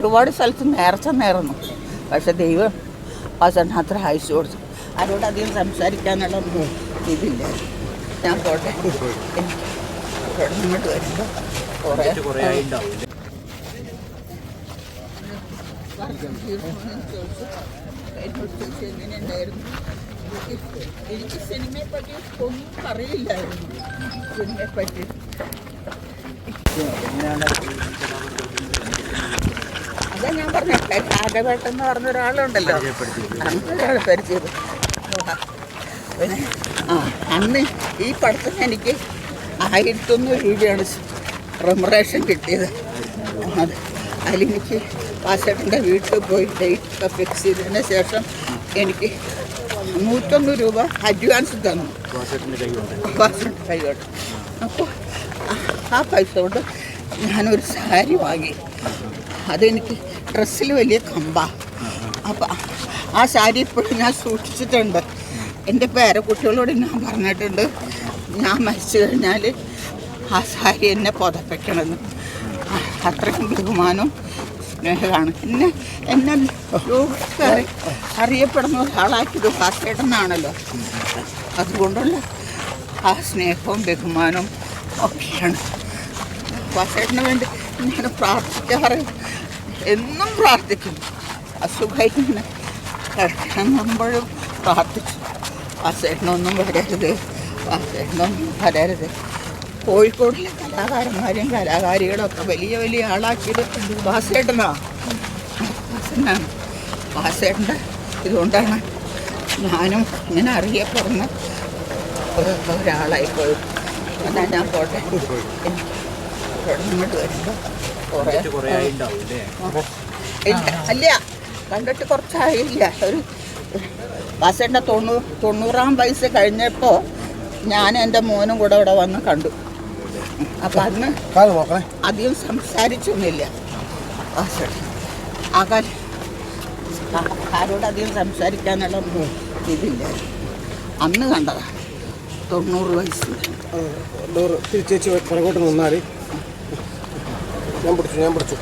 ഒരുപാട് സ്ഥലത്ത് നേർച്ച നേർന്നു. പക്ഷെ ദൈവം വാസണ്ണ അത്ര അയച്ചു കൊടുത്തു. ആരോട് അധികം സംസാരിക്കാനുള്ള ഇതില്ല. ഞാൻ പോട്ടെ. എനിക്ക് ഇവിടെ ഇങ്ങോട്ട് വരുമ്പോൾ കുറേ എന്നോട് ചോദിച്ചു എങ്ങനെയുണ്ടായിരുന്നു എനിക്ക് എനിക്ക് സിനിമയെ പറ്റി ഒന്നും അറിയില്ലായിരുന്നു സിനിമയെ പറ്റി. അതാ ഞാൻ പറഞ്ഞ. രാഘവേട്ടൻ എന്ന് പറഞ്ഞ ഒരാളുണ്ടല്ലോ. അങ്ങനെയാണ് പരിചയത് പിന്നെ ആ അന്ന് ഈ പടത്തിന് എനിക്ക് ആയിരത്തൊന്നൂറ് രൂപയാണ് റെമറേഷൻ കിട്ടിയത്. അത് അതിലെനിക്ക് വാസേട്ടന്റെ വീട്ടിൽ പോയി ഡേറ്റ് ഫിക്സ് ചെയ്തതിന് ശേഷം എനിക്ക് നൂറ്റൊന്ന് രൂപ അഡ്വാൻസ് തന്നു. വാസേട്ടന്റെ കൈകൊണ്ട് അപ്പോൾ ആ പൈസ കൊണ്ട് ഞാനൊരു സാരി വാങ്ങി. അതെനിക്ക് ഡ്രസ്സിൽ വലിയ കമ്പ. അപ്പം ആ സാരി ഇപ്പോഴും ഞാൻ സൂക്ഷിച്ചിട്ടുണ്ട്. എന്റെ പേരക്കുട്ടികളോട് ഞാൻ പറഞ്ഞിട്ടുണ്ട് ഞാൻ മരിച്ചു കഴിഞ്ഞാൽ ആ സാരി എന്നെ പുതപ്പിക്കണമെന്ന്. അത്രയും ബഹുമാനവും സ്നേഹമാണ് എന്നെ എന്നെ ലോകക്കാരെ അറിയപ്പെടുന്ന ഒരാളാക്കിയത് ഭാസ്കേട്ടനാണല്ലോ അതുകൊണ്ടുള്ള ആ സ്നേഹവും ബഹുമാനവും ഒക്കെയാണ്. വാസേട്ടന് വേണ്ടി ഞാൻ പ്രാർത്ഥിക്കാറ്. എന്നും പ്രാർത്ഥിക്കും. അസുഖമായി ഇങ്ങനെ കിടക്കുമ്പോഴും പ്രാർത്ഥിച്ചു വാസേട്ടനൊന്നും വരരുത്. വാസേട്ടനൊന്നും വരരുത്. കോഴിക്കോടിലെ കലാകാരന്മാരെയും കലാകാരികളും ഒക്കെ വലിയ വലിയ ആളാക്കിയത് വാസേട്ടനാ വാസേട്ടനാണ് വാസേട്ടന്റെ ഇതുകൊണ്ടാണ് ഞാനും ഇങ്ങനെ അറിയപ്പെടുന്ന ഒരു എന്നാൽ ഞാൻ പോട്ടെ. എനിക്ക് ഇങ്ങോട്ട് വരുമ്പോൾ കുറേ ഇല്ല അല്ല കണ്ടിട്ട് കുറച്ചായില്ല. ഒരു ബസ്സിന്റെ തൊണ്ണൂ തൊണ്ണൂറാം വയസ്സ് കഴിഞ്ഞപ്പോൾ ഞാൻ എന്റെ മോനും കൂടെ ഇവിടെ വന്ന് കണ്ടു. അപ്പം അന്ന് കാൽ നോക്കണേ. അധികം സംസാരിച്ചൊന്നുമില്ല. ആകാൻ ആരോട് അധികം സംസാരിക്കാനുള്ള ഇതില്ല. അന്ന് കണ്ടതാ തൊണ്ണൂറ് വയസ്സ്. ഡോറ് തിരിച്ചേച്ച് പുറകോട്ട് നിന്നാൽ ഞാൻ പിടിച്ചു ഞാൻ പിടിച്ചു.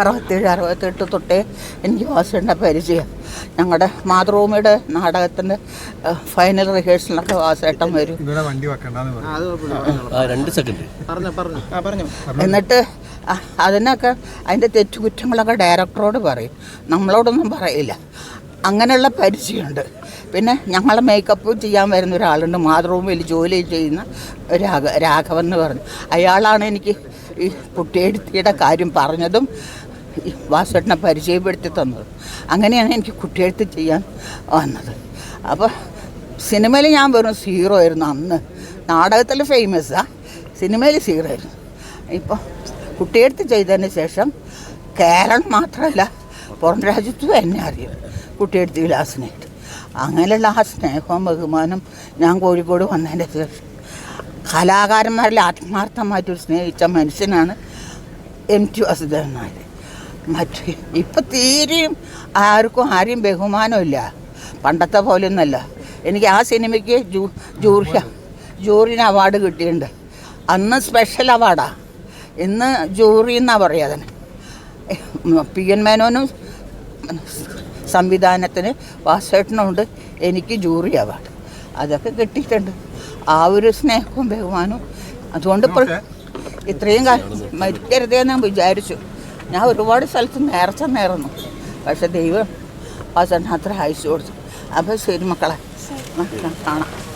അറുപത്തേഴ് അറുപത്തെട്ട് തൊട്ടേ എനിക്ക് വാസുവിന്റെ പരിചയം. ഞങ്ങളുടെ മാതൃഭൂമിയുടെ നാടകത്തിന്റെ ഫൈനൽ റിഹേഴ്സലിനൊക്കെ വാസേട്ടം വരും. ഇവിടെ വണ്ടി വെക്കണ്ടെന്ന് പറഞ്ഞു. ആ രണ്ട് സെക്കൻഡ് പറഞ്ഞു പറഞ്ഞു. ആ പറഞ്ഞു. എന്നിട്ട് അതിനൊക്കെ അതിന്റെ തെറ്റുകുറ്റങ്ങളൊക്കെ ഡയറക്ടറോട് പറയും. നമ്മളോടൊന്നും പറയില്ല. അങ്ങനെയുള്ള പരിചയമുണ്ട്. പിന്നെ ഞങ്ങളെ മേക്കപ്പ് ചെയ്യാൻ വരുന്ന ഒരാളുണ്ട് മാതൃഭൂമിയിൽ ജോലി ചെയ്യുന്ന രാഘ രാഘവൻ എന്ന് പറഞ്ഞു. അയാളാണ് എനിക്ക് ഈ കുട്ടിയെടുത്തിയുടെ കാര്യം പറഞ്ഞതും വാസുവേട്ടനെ പരിചയപ്പെടുത്തി തന്നത്. അങ്ങനെയാണ് എനിക്ക് കുട്ടിയെടുത്ത് ചെയ്യാൻ വന്നത്. അപ്പോൾ സിനിമയിൽ ഞാൻ വെറും സീറോ ആയിരുന്നു അന്ന്. നാടകത്തിൽ ഫേമസാണ് സിനിമയിൽ സീറോ ആയിരുന്നു. ഇപ്പോൾ കുട്ടിയെടുത്ത് ചെയ്തതിന് ശേഷം കേരളം മാത്രമല്ല പുറം രാജ്യത്തും എന്നെ അറിയും. കുട്ടിയെടുത്ത് വിലാസിനായിട്ട് അങ്ങനെയുള്ള ആ സ്നേഹവും ബഹുമാനം ഞാൻ കോഴിക്കോട് വന്നതിന്റെ ശേഷം കലാകാരന്മാരിൽ ആത്മാർത്ഥമായിട്ട് സ്നേഹിച്ച മനുഷ്യനാണ് എം ടി വാസുദേവൻ നായർ. മറ്റ് ഇപ്പം തീരെയും ആർക്കും ആരെയും ബഹുമാനമില്ല പണ്ടത്തെ പോലെയൊന്നുമല്ല. എനിക്ക് ആ സിനിമയ്ക്ക് ജൂ ജൂറി ജൂറിന് അവാർഡ് കിട്ടിയിട്ടുണ്ട്. അന്ന് സ്പെഷ്യൽ അവാർഡാണ് ഇന്ന് ജൂറി എന്നാണ് പറയുക അതിന്. പി എൻ മേനോനും സംവിധാനത്തിന് വാസേട്ടനുണ്ട് എനിക്ക് ജൂറി അവാർഡ്. അതൊക്കെ കിട്ടിയിട്ടുണ്ട്. ആ ഒരു സ്നേഹവും ബഹുമാനവും. അതുകൊണ്ട് ഇപ്പോൾ ഇത്രയും കാലം മരിക്കരുതേ ഞാൻ വിചാരിച്ചു. ഞാൻ ഒരുപാട് സ്ഥലത്ത് നേർച്ച നേർന്നു. പക്ഷെ ദൈവം വാസേട്ടൻ അത്ര അയച്ചു കൊടുത്തു. അപ്പോൾ ശരി. മക്കളെ കാണാം.